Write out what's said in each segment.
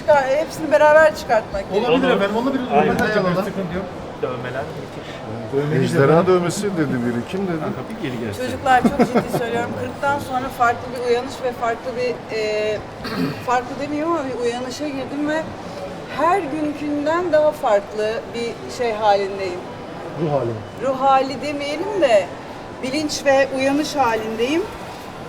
çıkar, hepsini beraber çıkartmak gerekiyor. Olabilir Olur. efendim, olabilir. Aynen. Röportaj Hiçbir alalım. sıkıntı yok. Dövmeler müthiş. Ejderha dövmesi dedi biri. Kim dedi? Kapı geri gelsin. Çocuklar çok ciddi söylüyorum. 40'tan sonra farklı bir uyanış ve farklı bir e, farklı demiyorum ama bir uyanışa girdim ve her günkünden daha farklı bir şey halindeyim. Ruh hali. Ruh hali demeyelim de bilinç ve uyanış halindeyim.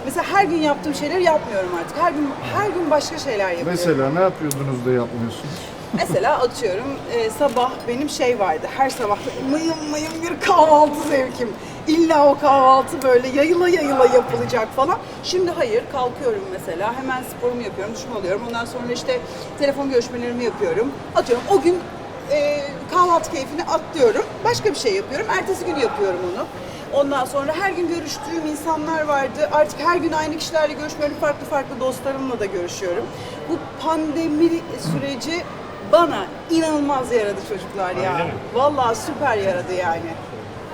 Mesela her gün yaptığım şeyleri yapmıyorum artık. Her gün her gün başka şeyler yapıyorum. Mesela ne yapıyordunuz da yapmıyorsunuz? Mesela atıyorum e, sabah benim şey vardı. Her sabah mıyım mıyım bir kahvaltı zevkim. İlla o kahvaltı böyle yayıla yayıla yapılacak falan. Şimdi hayır kalkıyorum mesela hemen sporumu yapıyorum, duşumu alıyorum. Ondan sonra işte telefon görüşmelerimi yapıyorum. Atıyorum o gün e, kahvaltı keyfini atlıyorum. Başka bir şey yapıyorum. Ertesi gün yapıyorum onu. Ondan sonra her gün görüştüğüm insanlar vardı. Artık her gün aynı kişilerle görüşmüyorum. Farklı farklı dostlarımla da görüşüyorum. Bu pandemi süreci bana inanılmaz yaradı çocuklar ya. Öyle mi? Vallahi süper yaradı yani.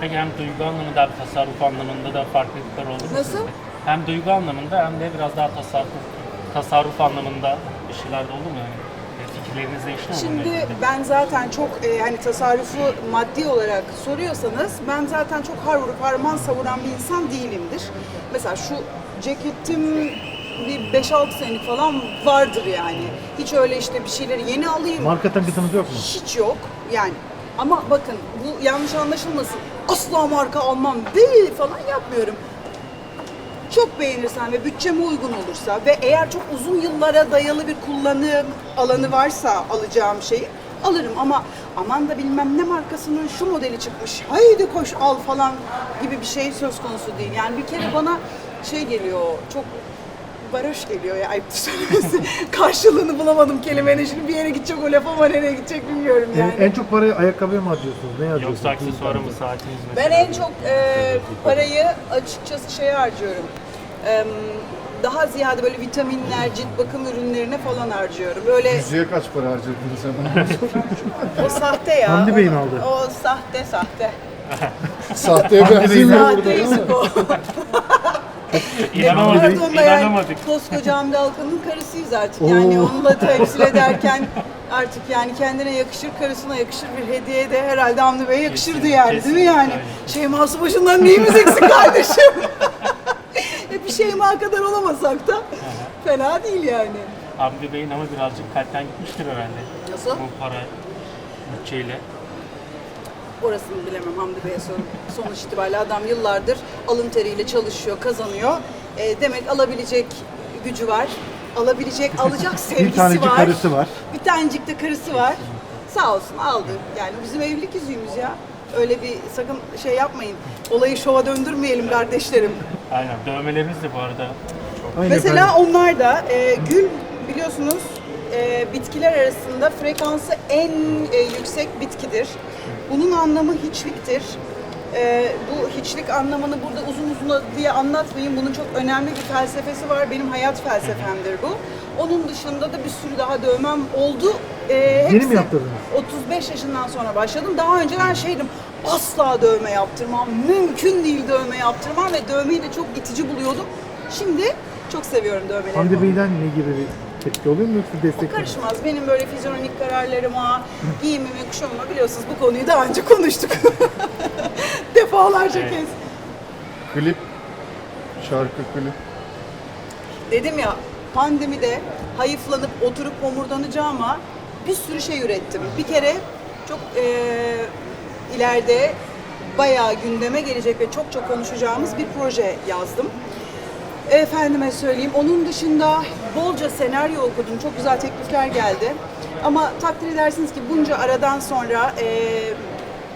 Peki hem duygu anlamında hem tasarruf anlamında da farklılıklar oldu mu Nasıl? sizde? Hem duygu anlamında hem de biraz daha tasarruf tasarruf anlamında bir şeyler de oldu mu yani? E, mi? bununla Şimdi ben zaten çok e, hani tasarrufu maddi olarak soruyorsanız ben zaten çok har vurup harman savuran bir insan değilimdir. Mesela şu ceketim bir 5-6 senelik falan vardır yani. Hiç öyle işte bir şeyleri yeni alayım. Marka takıntınız yok mu? Hiç yok yani. Ama bakın bu yanlış anlaşılmasın. Asla marka almam değil falan yapmıyorum. Çok beğenirsem ve bütçeme uygun olursa ve eğer çok uzun yıllara dayalı bir kullanım alanı varsa alacağım şeyi alırım ama aman da bilmem ne markasının şu modeli çıkmış haydi koş al falan gibi bir şey söz konusu değil. Yani bir kere bana şey geliyor çok varoş geliyor ya ayıptır söylemesi. Karşılığını bulamadım kelimenin şimdi bir yere gidecek o laf ama nereye gidecek bilmiyorum yani. En, en çok parayı ayakkabıya mı harcıyorsunuz? Ne harcıyorsunuz? Yoksa aksesuarı mı, saatiniz mi? Ben en çok e, parayı açıkçası şeye harcıyorum. E, daha ziyade böyle vitaminler, cilt bakım ürünlerine falan harcıyorum. Böyle Yüzüğe kaç para harcadınız hemen? o sahte ya. Hamdi Bey'in O- aldığı. O sahte sahte. Sahteye benzemiyor burada Sahte değil mi? yüzük o. İnanamadık, Pardon da yani inanamadık. koskoca Hamdi Alkan'ın karısıyız artık. Yani onunla temsil ederken artık yani kendine yakışır, karısına yakışır bir hediye de herhalde Hamdi Bey'e yakışırdı Kesin, yani değil mi kesin, yani? aynen. Şeyma başından neyimiz eksik kardeşim? E bir Şeyma kadar olamasak da fena değil yani. Hamdi Bey'in ama birazcık kalpten gitmiştir herhalde. Nasıl? Bu para bütçeyle. Orasını bilemem Hamdi Bey'e sorun. Sonuç itibariyle adam yıllardır alın teriyle çalışıyor, kazanıyor. E, demek alabilecek gücü var. Alabilecek, alacak sevgisi tanecik var. karısı var. Bir tanecik de karısı var. Sağ olsun aldı. Yani bizim evlilik yüzüğümüz ya. Öyle bir sakın şey yapmayın. Olayı şova döndürmeyelim kardeşlerim. Aynen. Dövmeleriniz de bu arada çok Aynen Mesela efendim. onlar da e, gül biliyorsunuz e, bitkiler arasında frekansı en e, yüksek bitkidir. Bunun anlamı hiçliktir. E, bu hiçlik anlamını burada uzun uzun diye anlatmayayım. Bunun çok önemli bir felsefesi var. Benim hayat felsefemdir bu. Onun dışında da bir sürü daha dövmem oldu. E, Yeni hepsi mi yaptırdınız? 35 yaşından sonra başladım. Daha önce ben şeydim, asla dövme yaptırmam, mümkün değil dövme yaptırmam ve dövmeyi de çok itici buluyordum. Şimdi çok seviyorum dövmeleri. Bey'den ne gibi bir tepki oluyor mu yoksa destek mi? Karışmaz. Benim böyle fizyonomik kararlarıma, giyimime, kuşamıma biliyorsunuz bu konuyu daha önce konuştuk. Defalarca kez. Klip, şarkı klip. Dedim ya pandemide hayıflanıp oturup homurdanacağıma bir sürü şey ürettim. Bir kere çok eee, ileride bayağı gündeme gelecek ve çok çok konuşacağımız bir proje yazdım. Efendime söyleyeyim. Onun dışında bolca senaryo okudum. Çok güzel teklifler geldi. Ama takdir edersiniz ki bunca aradan sonra eee,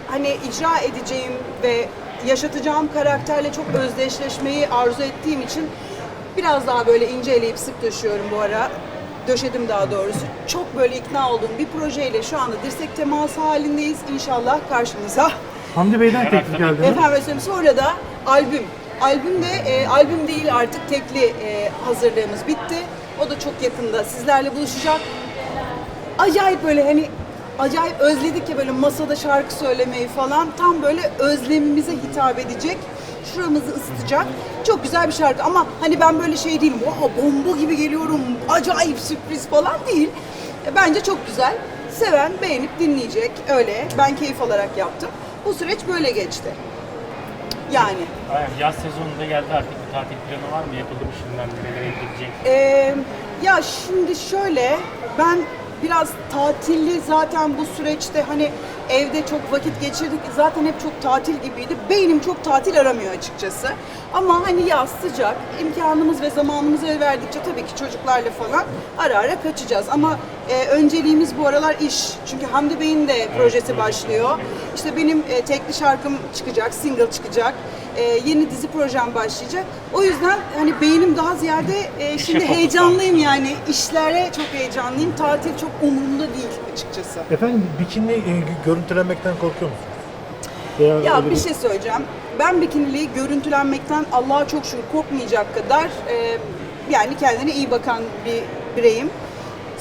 hani icra edeceğim ve yaşatacağım karakterle çok özdeşleşmeyi arzu ettiğim için biraz daha böyle ince eleyip sık döşüyorum bu ara. Döşedim daha doğrusu. Çok böyle ikna olduğum bir projeyle şu anda dirsek teması halindeyiz. İnşallah karşınıza. Hamdi Bey'den teklif geldi mi? Efendim söyleyeyim sonra da albüm. Albüm de e, albüm değil artık tekli e, hazırlığımız bitti. O da çok yakında sizlerle buluşacak. Acayip böyle hani acayip özledik ya böyle masada şarkı söylemeyi falan. Tam böyle özlemimize hitap edecek. Şuramızı ısıtacak. Çok güzel bir şarkı ama hani ben böyle şey değilim. Wow, bomba gibi geliyorum. Acayip sürpriz falan değil. E, bence çok güzel. Seven beğenip dinleyecek öyle. Ben keyif alarak yaptım. Bu süreç böyle geçti. Yani Aynen yaz sezonunda geldi artık bir tatil planı var mı? Yapıldı mı şimdiden nerelere gidecek? Ee, ya şimdi şöyle ben biraz tatilli zaten bu süreçte hani evde çok vakit geçirdik zaten hep çok tatil gibiydi. Beynim çok tatil aramıyor açıkçası. Ama hani yaz sıcak imkanımız ve zamanımızı el verdikçe tabii ki çocuklarla falan ara ara kaçacağız. Ama e, önceliğimiz bu aralar iş. Çünkü Hamdi Bey'in de projesi başlıyor. İşte benim e, tekli şarkım çıkacak, single çıkacak. E, yeni dizi projem başlayacak. O yüzden hani beynim daha ziyade e, şimdi heyecanlıyım yani. işlere çok heyecanlıyım. Tatil çok umurumda değil açıkçası. Efendim bikini e, görüntülenmekten korkuyor musunuz? Veya Ya bir şey söyleyeceğim. Ben bikiniliği görüntülenmekten Allah'a çok şükür korkmayacak kadar e, yani kendine iyi bakan bir bireyim.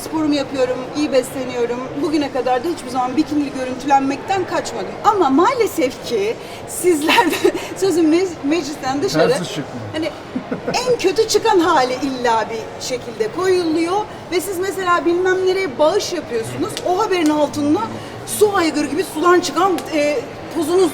Sporumu yapıyorum, iyi besleniyorum. Bugüne kadar da hiçbir zaman bikinili görüntülenmekten kaçmadım. Ama maalesef ki sizler de sözüm mec- meclisten dışarı hani en kötü çıkan hali illa bir şekilde koyuluyor ve siz mesela bilmem nereye bağış yapıyorsunuz. O haberin altında su aygırı gibi sudan çıkan e, pozunuz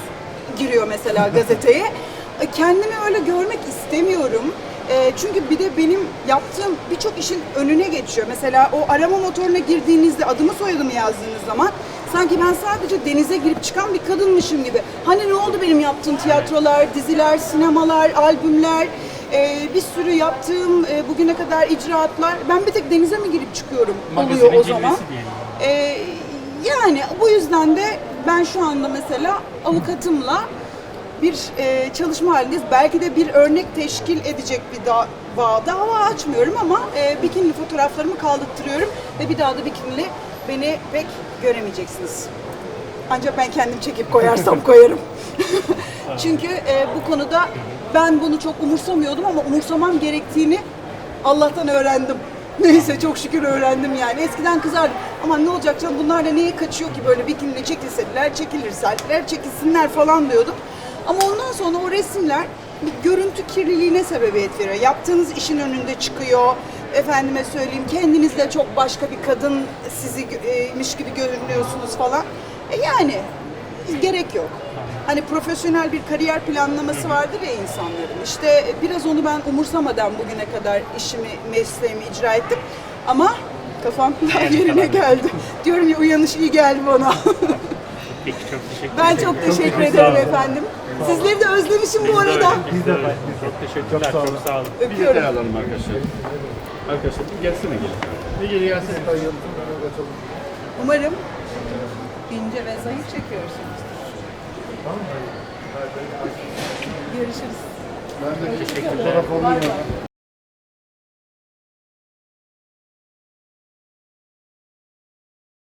giriyor mesela gazeteye. E, Kendimi öyle görmek istemiyorum. E, çünkü bir de benim yaptığım birçok işin önüne geçiyor. Mesela o arama motoruna girdiğinizde adımı soyadımı yazdığınız zaman sanki ben sadece denize girip çıkan bir kadınmışım gibi. Hani ne oldu benim yaptığım tiyatrolar, diziler, sinemalar, albümler, e, bir sürü yaptığım e, bugüne kadar icraatlar. Ben bir tek denize mi girip çıkıyorum oluyor o zaman. diyelim. Ee, yani bu yüzden de ben şu anda mesela avukatımla bir e, çalışma halindeyiz. Belki de bir örnek teşkil edecek bir da bağ- dava açmıyorum ama e, bikinili fotoğraflarımı kaldırttırıyorum ve bir daha da bikinili beni pek göremeyeceksiniz. Ancak ben kendim çekip koyarsam koyarım. Çünkü e, bu konuda ben bunu çok umursamıyordum ama umursamam gerektiğini Allah'tan öğrendim. Neyse çok şükür öğrendim yani. Eskiden kızardım. Ama ne olacak canım bunlar da niye kaçıyor ki böyle bikinle çekilseler, çekilirseler, çekilsinler falan diyordum. Ama ondan sonra o resimler bir görüntü kirliliğine sebebiyet veriyor. Yaptığınız işin önünde çıkıyor. Efendime söyleyeyim kendinizde çok başka bir kadın siziymiş gibi görünüyorsunuz falan. E yani gerek yok. Hani profesyonel bir kariyer planlaması vardır ya insanların. İşte biraz onu ben umursamadan bugüne kadar işimi, mesleğimi icra ettim. Ama kafam daha yerine geldi. Diyorum ya uyanış iyi geldi bana. Peki çok teşekkür ben ederim. çok teşekkür ederim efendim. Sizleri de özlemişim bu Biz de arada. biz de de de. Çok teşekkürler. Çok sağ olun. Çok sağ olun. Bir detay Öpüyorum. alalım arkadaşlar. Arkadaşlar bir gelsene gelin. Bir geri gelsene. Umarım ince ve zayıf çekiyorsunuz. Görüşürüz. Ben de Teşekkürler. fotoğraf alayım.